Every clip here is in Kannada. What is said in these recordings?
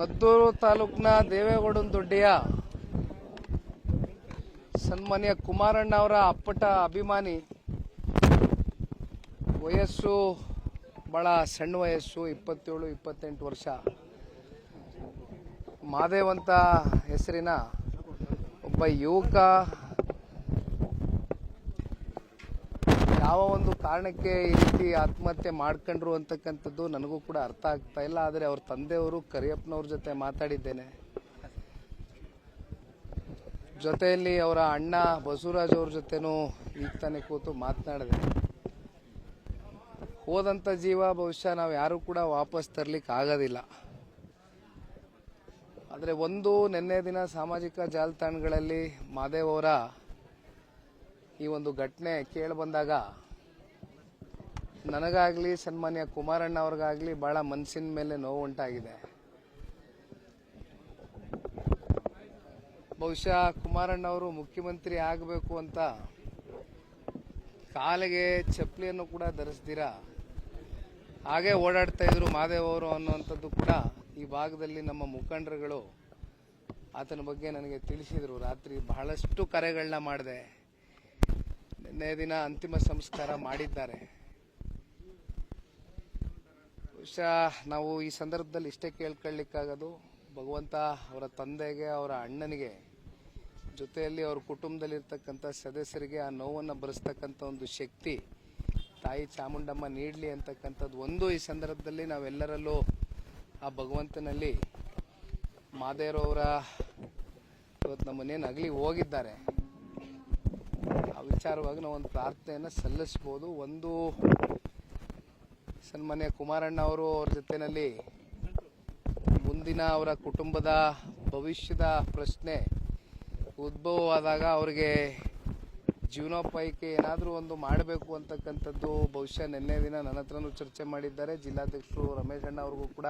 ಮದ್ದೂರು ತಾಲೂಕಿನ ದೇವೇಗೌಡನ ದೊಡ್ಡಿಯ ಸನ್ಮಾನ್ಯ ಕುಮಾರಣ್ಣ ಅವರ ಅಪ್ಪಟ ಅಭಿಮಾನಿ. ವಯಸ್ಸು ಬಹಳ ಸಣ್ಣ ವಯಸ್ಸು, ಇಪ್ಪತ್ತೇಳು, ಇಪ್ಪತ್ತೆಂಟು ವರ್ಷ. ಮಾದೇವಂತ ಹೆಸರಿನ ಒಬ್ಬ ಯುವಕ ಯಾವ ಒಂದು ಕಾರಣಕ್ಕೆ ಈ ರೀತಿ ಆತ್ಮಹತ್ಯೆ ಮಾಡ್ಕೊಂಡ್ರು ಅಂತಕ್ಕಂಥದ್ದು ನನಗೂ ಕೂಡ ಅರ್ಥ ಆಗ್ತಾ ಇಲ್ಲ. ಆದರೆ ಅವ್ರ ತಂದೆಯವರು ಕರಿಯಪ್ಪನವ್ರ ಜೊತೆ ಮಾತಾಡಿದ್ದೇನೆ. ಜೊತೆಯಲ್ಲಿ ಅವರ ಅಣ್ಣ ಬಸವರಾಜ್ ಅವ್ರ ಜೊತೆನೂ ಈಗ ತಾನೇ ಕೂತು ಮಾತನಾಡಿದೆ. ಹೋದಂಥ ಜೀವ ಬಹುಶಃ ನಾವು ಯಾರು ಕೂಡ ವಾಪಸ್ ತರ್ಲಿಕ್ಕೆ ಆಗೋದಿಲ್ಲ. ಆದರೆ ಒಂದು ನಿನ್ನೆ ದಿನ ಸಾಮಾಜಿಕ ಜಾಲತಾಣಗಳಲ್ಲಿ ಮಾದೇವ್ ಅವರ ಈ ಒಂದು ಘಟನೆ ಕೇಳಿ ಬಂದಾಗ ನನಗಾಗ್ಲಿ ಸನ್ಮಾನ್ಯ ಕುಮಾರಣ್ಣ ಅವ್ರಿಗಾಗ್ಲಿ ಬಹಳ ಮನಸ್ಸಿನ ಮೇಲೆ ನೋವು ಉಂಟಾಗಿದೆ ಬಹುಶಃ ಕುಮಾರಣ್ಣ ಅವರು ಮುಖ್ಯಮಂತ್ರಿ ಆಗಬೇಕು ಅಂತ ಕಾಲಿಗೆ ಚಪ್ಪಲಿಯನ್ನು ಕೂಡ ಧರಿಸ್ದಿರ ಹಾಗೆ ಓಡಾಡ್ತಾ ಇದ್ರು ಮಾದೇವ್ ಅವರು ಅನ್ನುವಂಥದ್ದು ಕೂಡ ಈ ಭಾಗದಲ್ಲಿ ನಮ್ಮ ಮುಖಂಡರುಗಳು ಆತನ ಬಗ್ಗೆ ನನಗೆ ತಿಳಿಸಿದರು. ರಾತ್ರಿ ಬಹಳಷ್ಟು ಕರೆಗಳನ್ನ ಮಾಡಿದೆ. ನಿನ್ನೆ ದಿನ ಅಂತಿಮ ಸಂಸ್ಕಾರ ಮಾಡಿದ್ದಾರೆ. ಬಹುಶಃ ನಾವು ಈ ಸಂದರ್ಭದಲ್ಲಿ ಇಷ್ಟೇ ಕೇಳ್ಕೊಳ್ಳಿಕ್ಕಾಗೋದು. ಭಗವಂತ ಅವರ ತಂದೆಗೆ, ಅವರ ಅಣ್ಣನಿಗೆ, ಜೊತೆಯಲ್ಲಿ ಅವ್ರ ಕುಟುಂಬದಲ್ಲಿರ್ತಕ್ಕಂಥ ಸದಸ್ಯರಿಗೆ ಆ ನೋವನ್ನು ಬರೆಸ್ತಕ್ಕಂಥ ಒಂದು ಶಕ್ತಿ ತಾಯಿ ಚಾಮುಂಡಮ್ಮ ನೀಡಲಿ ಅಂತಕ್ಕಂಥದ್ದು ಒಂದು ಈ ಸಂದರ್ಭದಲ್ಲಿ ನಾವೆಲ್ಲರಲ್ಲೂ ಆ ಭಗವಂತನಲ್ಲಿ ಮಾದೇವರವರ ಇವತ್ತು ನಮ್ಮ ಮನೇನು ಅಗಲಿ ಹೋಗಿದ್ದಾರೆ. ಆ ವಿಚಾರವಾಗಿ ನಾವು ಒಂದು ಪ್ರಾರ್ಥನೆಯನ್ನು ಸಲ್ಲಿಸ್ಬೋದು. ಒಂದು ಸನ್ಮಾನ್ಯ ಕುಮಾರಣ್ಣ ಅವರು ಅವ್ರ ಜೊತೆಯಲ್ಲಿ ಮುಂದಿನ ಅವರ ಕುಟುಂಬದ ಭವಿಷ್ಯದ ಪ್ರಶ್ನೆ ಉದ್ಭವವಾದಾಗ ಅವರಿಗೆ ಜೀವನೋಪಾಯಕ್ಕೆ ಏನಾದರೂ ಒಂದು ಮಾಡಬೇಕು ಅಂತಕ್ಕಂಥದ್ದು ಬಹುಶಃ ನಿನ್ನೆ ದಿನ ನನ್ನ ಹತ್ರನೂ ಚರ್ಚೆ ಮಾಡಿದ್ದಾರೆ. ಜಿಲ್ಲಾಧ್ಯಕ್ಷರು ರಮೇಶ್ ಅಣ್ಣ ಅವ್ರಿಗೂ ಕೂಡ,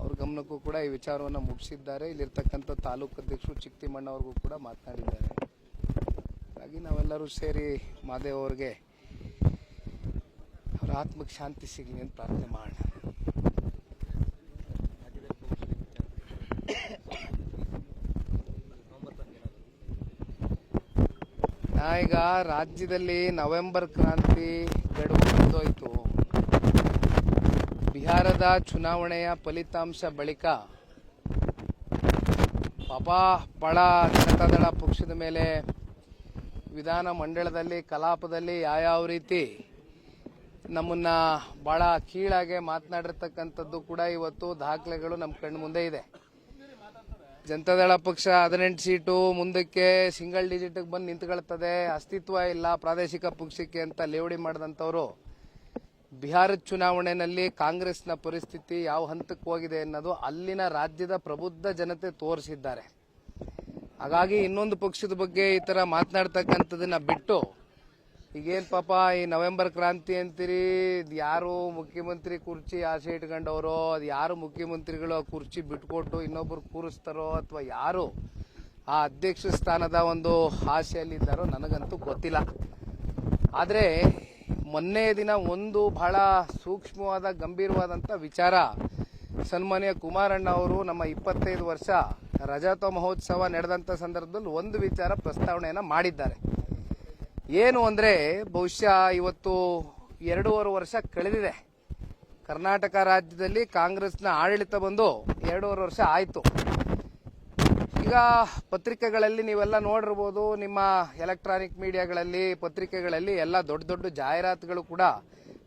ಅವ್ರ ಗಮನಕ್ಕೂ ಕೂಡ ಈ ವಿಚಾರವನ್ನು ಮುಗಿಸಿದ್ದಾರೆ. ಇಲ್ಲಿರ್ತಕ್ಕಂಥ ತಾಲೂಕು ಅಧ್ಯಕ್ಷರು ಚಿಕ್ತಿಮಣ್ಣ ಅವ್ರಿಗೂ ಕೂಡ ಮಾತನಾಡಿದ್ದಾರೆ. ಹಾಗಾಗಿ ನಾವೆಲ್ಲರೂ ಸೇರಿ ಮಾದೇವ್ ಅವ್ರಿಗೆ ಅವರ ಶಾಂತಿ ಸಿಗಲಿ ಅಂತ ಪ್ರಾರ್ಥನೆ ಮಾಡೋಣ. ಈಗ ರಾಜ್ಯದಲ್ಲಿ ನವೆಂಬರ್ ಕ್ರಾಂತಿ ಗಡುವು ಬಿಹಾರದ ಚುನಾವಣೆಯ ಫಲಿತಾಂಶ ಬಳಿಕ ಪಪಾ ಪಳ ಜನತಾದಳ ಪಕ್ಷದ ಮೇಲೆ ವಿಧಾನ ಮಂಡಳದಲ್ಲಿ ಕಲಾಪದಲ್ಲಿ ಯಾವ್ಯಾವ ರೀತಿ ನಮ್ಮನ್ನ ಬಹಳ ಕೀಳಾಗೆ ಮಾತನಾಡಿರ್ತಕ್ಕಂಥದ್ದು ಕೂಡ ಇವತ್ತು ದಾಖಲೆಗಳು ನಮ್ಮ ಕಣ್ಣ ಮುಂದೆ ಇದೆ. ಜನತಾದಳ ಪಕ್ಷ ಹದಿನೆಂಟು ಸೀಟು ಮುಂದಕ್ಕೆ ಸಿಂಗಲ್ ಡಿಜಿಟ್ಗೆ ಬಂದು ನಿಂತ್ಕೊಳ್ತದೆ. ಅಸ್ತಿತ್ವ ಇಲ್ಲ ಪ್ರಾದೇಶಿಕ ಪಕ್ಷಕ್ಕೆ ಅಂತ ಲೇವಡಿ ಮಾಡಿದಂಥವರು. ಬಿಹಾರದ ಚುನಾವಣೆಯಲ್ಲಿ ಕಾಂಗ್ರೆಸ್ನ ಪರಿಸ್ಥಿತಿ ಯಾವ ಹಂತಕ್ಕೆ ಹೋಗಿದೆ ಅನ್ನೋದು ಅಲ್ಲಿನ ರಾಜ್ಯದ ಪ್ರಬುದ್ಧ ಜನತೆ ತೋರಿಸಿದ್ದಾರೆ. ಹಾಗಾಗಿ ಇನ್ನೊಂದು ಪಕ್ಷದ ಬಗ್ಗೆ ಈ ತರ ಮಾತನಾಡ್ತಕ್ಕಂಥದ್ದನ್ನು ಬಿಟ್ಟು ಈಗೇನ್ ಪಾಪ ಈ ನವೆಂಬರ್ ಕ್ರಾಂತಿ ಅಂತೀರಿ ಯಾರು ಮುಖ್ಯಮಂತ್ರಿ ಕುರ್ಚಿ ಆಸೆ ಇಟ್ಕೊಂಡವರೋ, ಅದು ಯಾರು ಮುಖ್ಯಮಂತ್ರಿಗಳು ಆ ಕುರ್ಚಿ ಬಿಟ್ಕೊಟ್ಟು ಇನ್ನೊಬ್ರು ಕೂರಿಸ್ತಾರೋ ಅಥವಾ ಯಾರು ಆ ಅಧ್ಯಕ್ಷ ಸ್ಥಾನದ ಒಂದು ಆಸೆಯಲ್ಲಿದ್ದಾರೋ ನನಗಂತೂ ಗೊತ್ತಿಲ್ಲ. ಆದರೆ ಮೊನ್ನೆ ದಿನ ಒಂದು ಬಹಳ ಸೂಕ್ಷ್ಮವಾದ ಗಂಭೀರವಾದಂಥ ವಿಚಾರ ಸನ್ಮಾನ್ಯ ಕುಮಾರಣ್ಣ ಅವರು ನಮ್ಮ ಇಪ್ಪತ್ತೈದು ವರ್ಷ ರಜಾತ ಮಹೋತ್ಸವ ನಡೆದಂಥ ಸಂದರ್ಭದಲ್ಲಿ ಒಂದು ವಿಚಾರ ಪ್ರಸ್ತಾವನೆಯನ್ನು ಮಾಡಿದ್ದಾರೆ. ಏನು ಅಂದರೆ ಬಹುಶಃ ಇವತ್ತು ಎರಡೂವರೆ ವರ್ಷ ಕಳೆದಿದೆ. ಕರ್ನಾಟಕ ರಾಜ್ಯದಲ್ಲಿ ಕಾಂಗ್ರೆಸ್ನ ಆಡಳಿತ ಬಂದು ಎರಡೂವರೆ ವರ್ಷ ಆಯಿತು. ಈಗ ಪತ್ರಿಕೆಗಳಲ್ಲಿ ನೀವೆಲ್ಲ ನೋಡಿರ್ಬೋದು, ನಿಮ್ಮ ಎಲೆಕ್ಟ್ರಾನಿಕ್ ಮೀಡಿಯಾಗಳಲ್ಲಿ, ಪತ್ರಿಕೆಗಳಲ್ಲಿ ಎಲ್ಲ ದೊಡ್ಡ ದೊಡ್ಡ ಜಾಹೀರಾತುಗಳು ಕೂಡ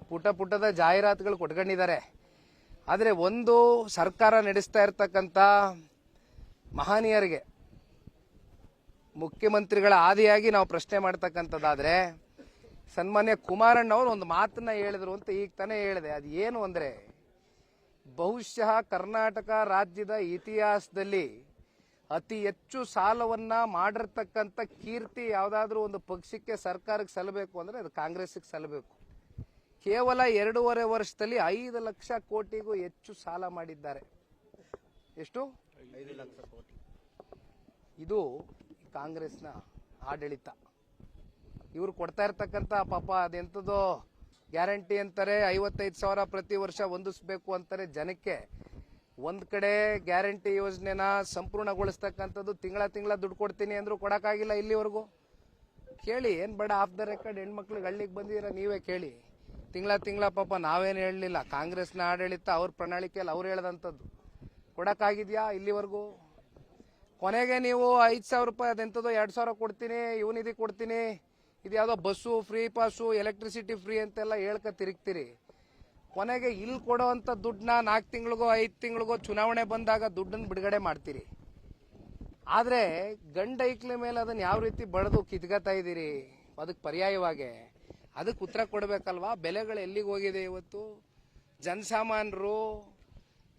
ಪುಟ ಪುಟದ ಜಾಹೀರಾತುಗಳು ಕೊಟ್ಕೊಂಡಿದ್ದಾರೆ. ಆದರೆ ಒಂದು ಸರ್ಕಾರ ನಡೆಸ್ತಾ ಇರ್ತಕ್ಕಂಥ ಮಹನೀಯರಿಗೆ ಮುಖ್ಯಮಂತ್ರಿಗಳ ಆದಿಯಾಗಿ ನಾವು ಪ್ರಶ್ನೆ ಮಾಡ್ತಕ್ಕಂಥದ್ದಾದ್ರೆ ಸನ್ಮಾನ್ಯ ಕುಮಾರಣ್ಣ ಅವರು ಒಂದು ಮಾತನ್ನ ಹೇಳಿದ್ರು ಅಂತ ಈಗ ತಾನೇ ಹೇಳಿದೆ. ಅದು ಏನು ಅಂದರೆ ಬಹುಶಃ ಕರ್ನಾಟಕ ರಾಜ್ಯದ ಇತಿಹಾಸದಲ್ಲಿ ಅತಿ ಹೆಚ್ಚು ಸಾಲವನ್ನ ಮಾಡಿರ್ತಕ್ಕಂಥ ಕೀರ್ತಿ ಯಾವುದಾದ್ರೂ ಒಂದು ಪಕ್ಷಕ್ಕೆ ಸರ್ಕಾರಕ್ಕೆ ಸಲ್ಲಬೇಕು ಅಂದ್ರೆ ಅದು ಕಾಂಗ್ರೆಸ್ಗೆ ಸಲ್ಲಬೇಕು. ಕೇವಲ ಎರಡೂವರೆ ವರ್ಷದಲ್ಲಿ ಐದು ಲಕ್ಷ ಕೋಟಿಗೂ ಹೆಚ್ಚು ಸಾಲ ಮಾಡಿದ್ದಾರೆ. ಎಷ್ಟು? ಇದು ಕಾಂಗ್ರೆಸ್ನ ಆಡಳಿತ. ಇವ್ರು ಕೊಡ್ತಾ ಇರ್ತಕ್ಕಂಥ ಪಾಪ ಅದೆಂಥದ್ದೋ ಗ್ಯಾರಂಟಿ ಅಂತಾರೆ, ಐವತ್ತೈದು ಸಾವಿರ ಪ್ರತಿ ವರ್ಷ ಹೊಂದಿಸ್ಬೇಕು ಅಂತಾರೆ ಜನಕ್ಕೆ. ಒಂದ್ ಕಡೆ ಗ್ಯಾರಂಟಿ ಯೋಜನೆನ ಸಂಪೂರ್ಣಗೊಳಿಸ್ತಕ್ಕಂಥದ್ದು ತಿಂಗಳ ತಿಂಗಳ ದುಡ್ಡು ಕೊಡ್ತೀನಿ ಅಂದ್ರೂ ಕೊಡಕ್ಕಾಗಿಲ್ಲ ಇಲ್ಲಿವರೆಗೂ. ಕೇಳಿ, ಏನ್ ಬೇಡ, ಆಫ್ ದ ರೆಕಾರ್ಡ್ ಹೆಣ್ಮಕ್ಳಿಗೆ ಹಳ್ಳಿಗೆ ಬಂದಿರ ನೀವೇ ಕೇಳಿ. ತಿಂಗಳ ತಿಂಗಳ ಪಾಪ ನಾವೇನು ಹೇಳಲಿಲ್ಲ, ಕಾಂಗ್ರೆಸ್ನ ಆಡಳಿತ ಅವ್ರ ಪ್ರಣಾಳಿಕೆಯಲ್ಲಿ ಅವ್ರು ಹೇಳ್ದಂಥದ್ದು. ಕೊಡೋಕ್ಕಾಗಿದೆಯಾ ಇಲ್ಲಿವರೆಗೂ? ಕೊನೆಗೆ ನೀವು ಐದು ಸಾವಿರ ರೂಪಾಯಿ ಅದೆಂಥದ್ದು ಎರಡು ಸಾವಿರ ಕೊಡ್ತೀನಿ ಇವನಿಧಿ ಕೊಡ್ತೀನಿ, ಇದು ಯಾವುದೋ bus, free pass, electricity free ಅಂತೆಲ್ಲ ಹೇಳ್ಕ ತಿರುಗ್ತೀರಿ. ಕೊನೆಗೆ ಇಲ್ಲಿ ಕೊಡೋವಂಥ ದುಡ್ಡನ್ನ ನಾಲ್ಕು ತಿಂಗಳಿಗೋ, ಐದು ತಿಂಗಳಿಗೋ ಚುನಾವಣೆ ಬಂದಾಗ ದುಡ್ಡನ್ನು ಬಿಡುಗಡೆ ಮಾಡ್ತೀರಿ. ಆದರೆ ಗಂಡ ಮೇಲೆ ಅದನ್ನು ಯಾವ ರೀತಿ ಬಳದು ಕಿತ್ಕೋತಾ ಇದ್ದೀರಿ? ಅದಕ್ಕೆ ಪರ್ಯಾಯವಾಗಿ ಅದಕ್ಕೆ ಉತ್ತರ ಕೊಡಬೇಕಲ್ವಾ? ಬೆಲೆಗಳು ಎಲ್ಲಿಗೆ ಹೋಗಿದೆ ಇವತ್ತು? ಜನಸಾಮಾನ್ಯರು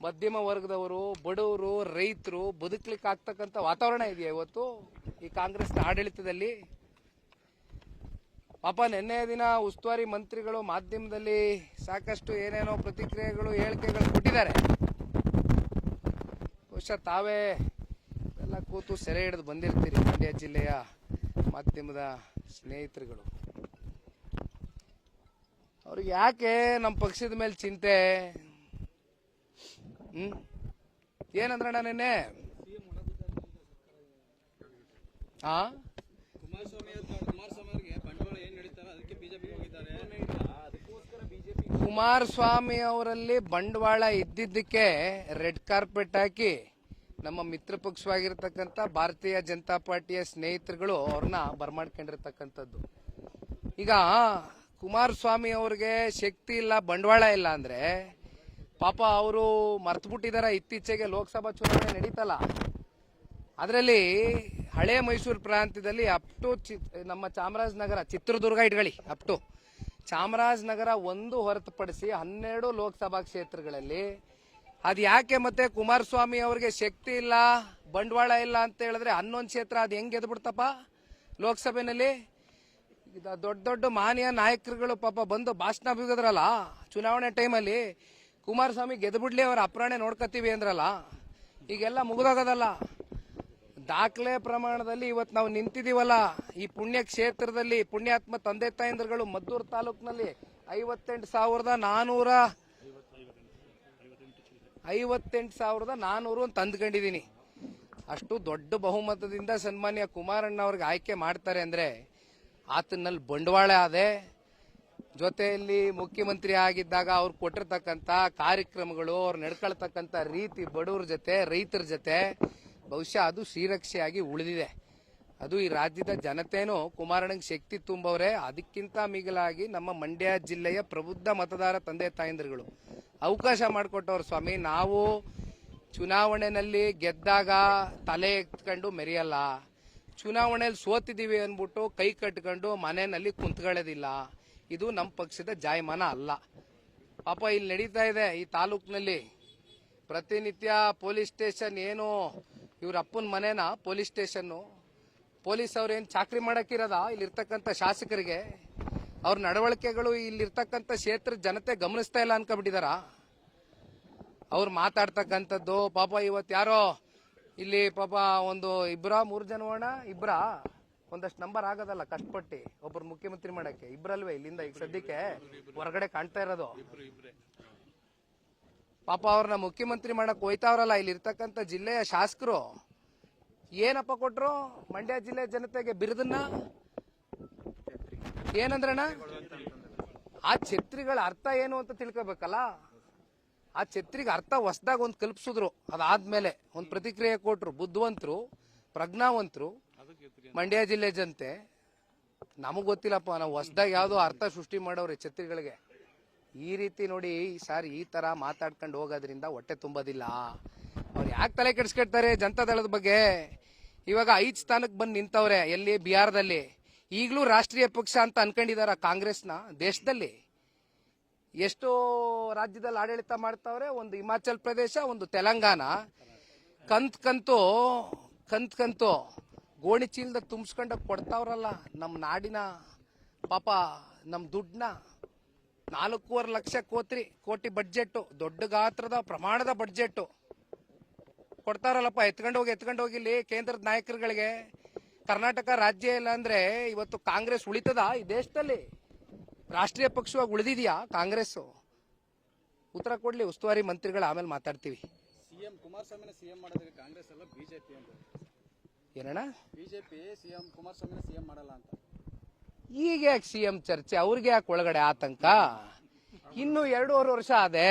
ಮಧ್ಯಮ ವರ್ಗದವರು, ಬಡವರು, ರೈತರು ಬದುಕಲಿಕ್ಕೆ ಆಗ್ತಕ್ಕಂಥ ವಾತಾವರಣ ಇದೆಯಾ ಇವತ್ತು ಈ ಕಾಂಗ್ರೆಸ್ನ ಆಡಳಿತದಲ್ಲಿ? ಪಾಪ ನಿನ್ನೆ ದಿನ ಉಸ್ತುವಾರಿ ಮಂತ್ರಿಗಳು ಮಾಧ್ಯಮದಲ್ಲಿ ಸಾಕಷ್ಟು ಏನೇನೋ ಪ್ರತಿಕ್ರಿಯೆಗಳು, ಹೇಳಿಕೆಗಳು ಕೊಟ್ಟಿದ್ದಾರೆ. ಬಹುಶಃ ತಾವೇ ಎಲ್ಲ ಕೂತು ಸೆರೆ ಹಿಡಿದು ಬಂದಿರ್ತೀರಿ ಮಂಡ್ಯ ಜಿಲ್ಲೆಯ ಮಾಧ್ಯಮದ ಸ್ನೇಹಿತರುಗಳು. ಅವ್ರಿಗೆ ಯಾಕೆ ನಮ್ಮ ಪಕ್ಷದ ಮೇಲೆ ಚಿಂತೆ ಹ್ಮ್ ಏನಂದ್ರಣ್ಣ ನಿನ್ನೆ ಆ ಕುಮಾರಸ್ವಾಮಿ ಅವ್ರ- ಕುಮಾರಸ್ವಾಮಿ ಅವರಿಗೆ ಬಂಡವಾಳ ಏನ್ ನಡೀತಾರೋ ಅದಕ್ಕೆ ಬಿಜೆಪಿ ಹೋಗಿದ್ದಾರೆ ಅದಕ್ಕೋಸ್ಕರ ಬಿಜೆಪಿ ಕುಮಾರಸ್ವಾಮಿ ಅವರಲ್ಲಿ ಬಂಡವಾಳ ಇದ್ದಿದ್ದಕ್ಕೆ ರೆಡ್ ಕಾರ್ಪೆಟ್ ಹಾಕಿ ನಮ್ಮ ಮಿತ್ರ ಪಕ್ಷವಾಗಿರ್ತಕ್ಕಂಥ ಭಾರತೀಯ ಜನತಾ ಪಾರ್ಟಿಯ ಸ್ನೇಹಿತರುಗಳು ಅವ್ರನ್ನ ಬರ್ಮಾಡ್ಕೊಂಡಿರ್ತಕ್ಕಂಥದ್ದು. ಈಗ ಕುಮಾರಸ್ವಾಮಿ ಅವ್ರಿಗೆ ಶಕ್ತಿ ಇಲ್ಲ ಬಂಡವಾಳ ಇಲ್ಲ ಅಂದ್ರೆ ಪಾಪ ಅವರು ಮರ್ತು ಬಿಟ್ಟಿದ್ದಾರೆ. ಇತ್ತೀಚೆಗೆ ಲೋಕಸಭಾ ಚುನಾವಣೆ ನಡೀತಲ್ಲ. ಅದರಲ್ಲಿ ಹಳೆ ಮೈಸೂರು ಪ್ರಾಂತ್ಯದಲ್ಲಿ ಅಪ್ ಟು ನಮ್ಮ ಚಾಮರಾಜನಗರ, ಚಿತ್ರದುರ್ಗ ಇಟ್ಕೊಳ್ಳಿ ಅಪ್ ಟು ಚಾಮರಾಜನಗರ ಒಂದು ಹೊರತುಪಡಿಸಿ ಹನ್ನೆರಡು ಲೋಕಸಭಾ ಕ್ಷೇತ್ರಗಳಲ್ಲಿ ಅದು ಯಾಕೆ ಮತ್ತೆ ಕುಮಾರಸ್ವಾಮಿ ಅವ್ರಿಗೆ ಶಕ್ತಿ ಇಲ್ಲ, ಬಂಡವಾಳ ಇಲ್ಲ ಅಂತ ಹೇಳಿದ್ರೆ ಹನ್ನೊಂದು ಕ್ಷೇತ್ರ ಅದು ಹೆಂಗೆ ಗೆದ್ಬಿಡ್ತಪ್ಪ ಲೋಕಸಭೆನಲ್ಲಿ? ಇದು ದೊಡ್ಡ ದೊಡ್ಡ ಮಾನ್ಯ ನಾಯಕರುಗಳು ಪಾಪ ಬಂದು ಭಾಷಣ ಬಿಗಿದ್ರಲ್ಲ ಚುನಾವಣೆ ಟೈಮಲ್ಲಿ ಕುಮಾರಸ್ವಾಮಿ ಗೆದ್ಬಿಡ್ಲಿ ಅವರ ಅಪ್ರಾಣೆ ನೋಡ್ಕತ್ತೀವಿ ಅಂದ್ರಲ್ಲ, ಈಗೆಲ್ಲ ಮುಗಿದೋಗೋದಲ್ಲ. ದಾಖಲೆ ಪ್ರಮಾಣದಲ್ಲಿ ಇವತ್ತು ನಾವು ನಿಂತಿದ್ದೀವಲ್ಲ ಈ ಪುಣ್ಯ ಕ್ಷೇತ್ರದಲ್ಲಿ ಪುಣ್ಯಾತ್ಮ ತಂದೆ ತಾಯಂದ್ರಗಳು ಮದ್ದೂರು ತಾಲೂಕಿನಲ್ಲಿ ಐವತ್ತೆಂಟು ಸಾವಿರದ ನಾನೂರ ಐವತ್ತೆಂಟು ಸಾವಿರದ ನಾನೂರು ಅಂತ ಅಂದ್ಕೊಂಡಿದ್ದೀನಿ ಅಷ್ಟು ದೊಡ್ಡ ಬಹುಮತದಿಂದ ಸನ್ಮಾನ್ಯ ಕುಮಾರಣ್ಣ ಅವ್ರಿಗೆ ಆಯ್ಕೆ ಮಾಡ್ತಾರೆ ಅಂದ್ರೆ ಆತನಲ್ಲಿ ಬಂಡವಾಳ ಅದೇ. ಜೊತೆಯಲ್ಲಿ ಮುಖ್ಯಮಂತ್ರಿ ಆಗಿದ್ದಾಗ ಅವ್ರು ಕೊಟ್ಟಿರ್ತಕ್ಕಂಥ ಕಾರ್ಯಕ್ರಮಗಳು, ಅವ್ರು ನಡ್ಕೊಳ್ತಕ್ಕಂಥ ರೀತಿ ಬಡವ್ರ ಜೊತೆ, ರೈತರ ಜೊತೆ, ಬಹುಶಃ ಅದು ಶ್ರೀರಕ್ಷೆಯಾಗಿ ಉಳಿದಿದೆ. ಅದು ಈ ರಾಜ್ಯದ ಜನತೆನೂ ಕುಮಾರಣ್ಣಂಗೆ ಶಕ್ತಿ ತುಂಬವ್ರೆ. ಅದಕ್ಕಿಂತ ಮಿಗಿಲಾಗಿ ನಮ್ಮ ಮಂಡ್ಯ ಜಿಲ್ಲೆಯ ಪ್ರಬುದ್ಧ ಮತದಾರ ತಂದೆ ತಾಯಂದಿರುಗಳು. ಅವಕಾಶ ಮಾಡಿಕೊಟ್ಟವ್ರು ಸ್ವಾಮಿ, ನಾವು ಚುನಾವಣೆಯಲ್ಲಿ ಗೆದ್ದಾಗ ತಲೆ ಎತ್ಕೊಂಡು ಮೆರೆಯಲ್ಲ. ಚುನಾವಣೆಯಲ್ಲಿ ಸೋತಿದ್ದೀವಿ ಅಂದ್ಬಿಟ್ಟು ಕೈ ಕಟ್ಕೊಂಡು ಮನೆಯಲ್ಲಿ ಕುಂತ್ಕೊಳ್ಳೋದಿಲ್ಲ. ಇದು ನಮ್ಮ ಪಕ್ಷದ ಜಾಯಮಾನ ಅಲ್ಲ. ಪಾಪ ಇಲ್ಲಿ ನಡೀತಾ ಇದೆ ಈ ತಾಲೂಕಿನಲ್ಲಿ. ಪ್ರತಿನಿತ್ಯ ಪೊಲೀಸ್ ಸ್ಟೇಷನ್ ಏನು ಇವ್ರ ಅಪ್ಪನ ಮನೇನ? ಪೊಲೀಸ್ ಸ್ಟೇಷನ್ನು ಪೊಲೀಸ್ ಅವ್ರೇನು ಚಾಕ್ರಿ ಮಾಡಕ್ಕಿರದ ಇಲ್ಲಿರ್ತಕ್ಕಂಥ ಶಾಸಕರಿಗೆ. ಅವ್ರ ನಡವಳಿಕೆಗಳು ಇಲ್ಲಿರ್ತಕ್ಕಂಥ ಕ್ಷೇತ್ರದ ಜನತೆ ಗಮನಿಸ್ತಾ ಇಲ್ಲ ಅನ್ಕೊಂಡ್ಬಿಟ್ಟಿದಾರ? ಅವ್ರು ಮಾತಾಡ್ತಕ್ಕಂಥದ್ದು, ಪಾಪ ಇವತ್ತು ಯಾರೋ ಇಲ್ಲಿ ಪಾಪ ಒಂದು ಇಬ್ರ, ಮೂರು ಜನವಣ ಇಬ್ರ? ಒಂದಷ್ಟು ನಂಬರ್ ಆಗೋದಲ್ಲ, ಕಷ್ಟಪಟ್ಟು ಒಬ್ಬರು ಮುಖ್ಯಮಂತ್ರಿ ಮಾಡಕ್ಕೆ. ಇಬ್ರಲ್ವೇ ಇಲ್ಲಿಂದ ಈಗ ಸದ್ಯಕ್ಕೆ ಹೊರಗಡೆ ಕಾಣ್ತಾ ಇರೋದು. ಪಾಪ ಅವ್ರನ್ನ ಮುಖ್ಯಮಂತ್ರಿ ಮಾಡಕ್ ಹೋಯ್ತಾವ್ರಲ್ಲ, ಇಲ್ಲಿ ಇರ್ತಕ್ಕಂಥ ಜಿಲ್ಲೆಯ ಶಾಸಕರು. ಏನಪ್ಪ ಕೊಟ್ರು? ಮಂಡ್ಯ ಜಿಲ್ಲೆ ಜನತೆಗೆ ಬಿರುದನ್ನ? ಏನಂದ್ರಣ ಆ ಛತ್ರಿಗಳ ಅರ್ಥ ಏನು ಅಂತ ತಿಳ್ಕೊಬೇಕಲ್ಲ? ಆ ಛತ್ರಿಗೆ ಅರ್ಥ ಹೊಸದಾಗ ಒಂದು ಕಲ್ಪಿಸಿದ್ರು. ಅದಾದ್ಮೇಲೆ ಒಂದು ಪ್ರತಿಕ್ರಿಯೆ ಕೊಟ್ರು. ಬುದ್ಧಿವಂತರು, ಪ್ರಜ್ಞಾವಂತರು. ಮಂಡ್ಯ ಜಿಲ್ಲೆ ಜನತೆ ನಮಗ್ ಗೊತ್ತಿಲ್ಲಪ್ಪ, ನಾವು ಹೊಸದಾಗ ಯಾವ್ದೋ ಅರ್ಥ ಸೃಷ್ಟಿ ಮಾಡೋರಿ ಛತ್ರಿಗಳಿಗೆ. ಈ ರೀತಿ ನೋಡಿ ಸರ್ ಈ ತರ ಮಾತಾಡ್ಕೊಂಡು ಹೋಗೋದ್ರಿಂದ ಹೊಟ್ಟೆ ತುಂಬೋದಿಲ್ಲ. ಅವ್ರು ಯಾಕೆ ತಲೆ ಕೆಡಿಸ್ಕೊಳ್ತಾರೆ ಜನತಾದಳದ ಬಗ್ಗೆ? ಇವಾಗ ಐದು ಸ್ಥಾನಕ್ಕೆ ಬಂದು ನಿಂತವ್ರೆ, ಎಲ್ಲಿ? ಬಿಹಾರದಲ್ಲಿ. ಈಗಲೂ ರಾಷ್ಟ್ರೀಯ ಪಕ್ಷ ಅಂತ ಅನ್ಕೊಂಡಿದಾರ ಕಾಂಗ್ರೆಸ್ನ ದೇಶದಲ್ಲಿ. ಎಷ್ಟೋ ರಾಜ್ಯದಲ್ಲಿ ಆಡಳಿತ ಮಾಡ್ತಾವ್ರೆ, ಒಂದು ಹಿಮಾಚಲ್ ಪ್ರದೇಶ, ಒಂದು ತೆಲಂಗಾಣ. ಕಂತ್ ಕಂತು ಕಂತ್ ಕಂತು. ಗೋಣಿ ಚೀಲದ ತುಂಬಿಸ್ಕೊಂಡ ಕೊಡ್ತಾವ್ರಲ್ಲ ನಮ್ಮ ನಾಡಿನ ಪಾಪ ನಮ್ಮ ದುಡ್ಡನ್ನ ನಾಲ್ಕೂವರೆ ಲಕ್ಷ ಕೋತ್ರಿ ಕೋಟಿ ಬಡ್ಜೆಟ್ ದೊಡ್ಡ ಗಾತ್ರದ ಪ್ರಮಾಣದ ಬಡ್ಜೆಟ್ ಕೊಡ್ತಾರಲ್ಲಪ್ಪ, ಎತ್ಕೊಂಡು ಹೋಗಿ, ಎತ್ಕೊಂಡು ಹೋಗಿಲ್ಲಿ ಕೇಂದ್ರದ ನಾಯಕರುಗಳಿಗೆ. ಕರ್ನಾಟಕ ರಾಜ್ಯ ಇಲ್ಲ ಅಂದ್ರೆ ಇವತ್ತು ಕಾಂಗ್ರೆಸ್ ಉಳಿತದ ಈ ದೇಶದಲ್ಲಿ? ರಾಷ್ಟ್ರೀಯ ಪಕ್ಷವಾಗಿ ಉಳಿದಿದೆಯಾ ಕಾಂಗ್ರೆಸ್ ಉತ್ತರ ಕೊಡ್ಲಿ, ಉಸ್ತುವಾರಿ ಮಂತ್ರಿಗಳು ಆಮೇಲೆ ಮಾತಾಡ್ತೀವಿ. ಸಿಎಂ ಕುಮಾರಸ್ವಾಮಿನ ಸಿಎಂ ಮಾಡೋದಕ್ಕೆ ಕಾಂಗ್ರೆಸ್ ಅಲ್ಲ ಬಿಜೆಪಿ ಅಂತ. ಏನಣ್ಣ? ಬಿಜೆಪಿ ಸಿಎಂ ಕುಮಾರಸ್ವಾಮಿ ಸಿಎಂ ಮಾಡಲ್ಲ ಅಂತ. ಈಗ ಯಾಕೆ ಸಿ ಎಂ ಚರ್ಚೆ? ಅವ್ರಿಗೆ ಯಾಕೆ ಒಳಗಡೆ ಆತಂಕ? ಇನ್ನು ಎರಡೂವರೆ ವರ್ಷ ಆದೆ.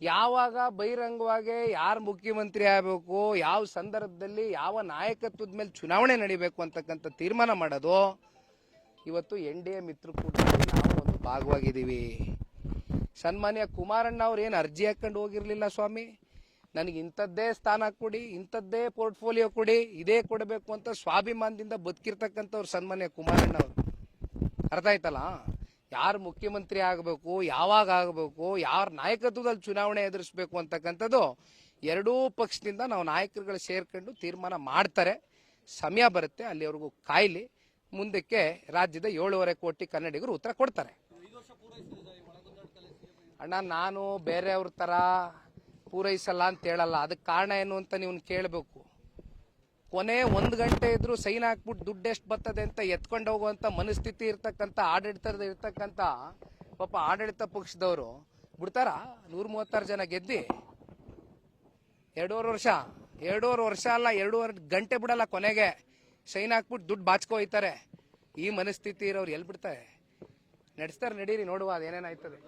ಯಾವಾಗ ಬಹಿರಂಗವಾಗಿ ಯಾರು ಮುಖ್ಯಮಂತ್ರಿ ಆಗಬೇಕು ಯಾವ ಸಂದರ್ಭದಲ್ಲಿ ಯಾವ ನಾಯಕತ್ವದ ಮೇಲೆ ಚುನಾವಣೆ ನಡಿಬೇಕು ಅಂತಕ್ಕಂಥ ತೀರ್ಮಾನ ಮಾಡೋದು ಇವತ್ತು ಎನ್ ಡಿ ಎ ಮಿತ್ರಕೂಟದಲ್ಲಿ ನಾವು ಒಂದು ಭಾಗವಾಗಿದ್ದೀವಿ. ಸನ್ಮಾನ್ಯ ಕುಮಾರಣ್ಣ ಅವ್ರು ಏನು ಅರ್ಜಿ ಹಾಕೊಂಡು ಹೋಗಿರಲಿಲ್ಲ ಸ್ವಾಮಿ? ನನಗೆ ಇಂಥದ್ದೇ ಸ್ಥಾನ ಕೊಡಿ, ಇಂಥದ್ದೇ ಪೋರ್ಟ್ಫೋಲಿಯೋ ಕೊಡಿ, ಇದೇ ಕೊಡಬೇಕು ಅಂತ ಸ್ವಾಭಿಮಾನದಿಂದ ಬದುಕಿರ್ತಕ್ಕಂಥವ್ರು ಸನ್ಮಾನ್ಯ ಕುಮಾರಣ್ಣ ಅವರು. ಅರ್ಥ ಆಯ್ತಲ್ಲ? ಯಾರು ಮುಖ್ಯಮಂತ್ರಿ ಆಗಬೇಕು, ಯಾವಾಗ ಆಗಬೇಕು, ಯಾರ ನಾಯಕತ್ವದಲ್ಲಿ ಚುನಾವಣೆ ಎದುರಿಸಬೇಕು ಅಂತಕ್ಕಂಥದ್ದು ಎರಡೂ ಪಕ್ಷದಿಂದ ನಾವು ನಾಯಕರುಗಳು ಸೇರ್ಕೊಂಡು ತೀರ್ಮಾನ ಮಾಡ್ತಾರೆ. ಸಮಯ ಬರುತ್ತೆ, ಅಲ್ಲಿವರೆಗೂ ಕಾಯ್ಲಿ. ಮುಂದಕ್ಕೆ ರಾಜ್ಯದ ಏಳೂವರೆ ಕೋಟಿ ಕನ್ನಡಿಗರು ಉತ್ತರ ಕೊಡ್ತಾರೆ. ಅಣ್ಣ, ನಾನು ಬೇರೆಯವ್ರ ತರ ಪೂರೈಸಲ್ಲ ಅಂತ ಹೇಳಲ್ಲ. ಅದಕ್ಕೆ ಕಾರಣ ಏನು ಅಂತ ನೀವು ಕೇಳಬೇಕು. ಕೊನೆ ಒಂದು ಗಂಟೆ ಇದ್ರೂ ಸೈನ್ ಹಾಕ್ಬಿಟ್ಟು ದುಡ್ಡು ಎಷ್ಟು ಬರ್ತದೆ ಅಂತ ಎತ್ಕೊಂಡು ಹೋಗುವಂಥ ಮನಸ್ಥಿತಿ ಇರ್ತಕ್ಕಂಥ, ಆಡಳಿತದ ಇರ್ತಕ್ಕಂಥ ಪಾಪ ಆಡಳಿತ ಪಕ್ಷದವರು ಬಿಡ್ತಾರ? ನೂರ ಮೂವತ್ತಾರು ಜನ ಗೆದ್ದಿ? ಎರಡೂವರೆ ವರ್ಷ? ಎರಡೂವರೆ ವರ್ಷ ಅಲ್ಲ, ಎರಡೂವರೆ ಗಂಟೆ ಬಿಡಲ್ಲ ಕೊನೆಗೆ. ಸೈನ್ ಹಾಕ್ಬಿಟ್ಟು ದುಡ್ಡು ಬಾಚ್ಕೊ ಹೋಯ್ತಾರೆ. ಈ ಮನಸ್ಥಿತಿ ಇರೋರು ಎಲ್ಲಿ ಬಿಡ್ತಾರೆ? ನಡೆಸ್ತಾರೆ, ನಡೀರಿ, ನೋಡುವ, ಅದೇನೇನಾಯ್ತದೆ.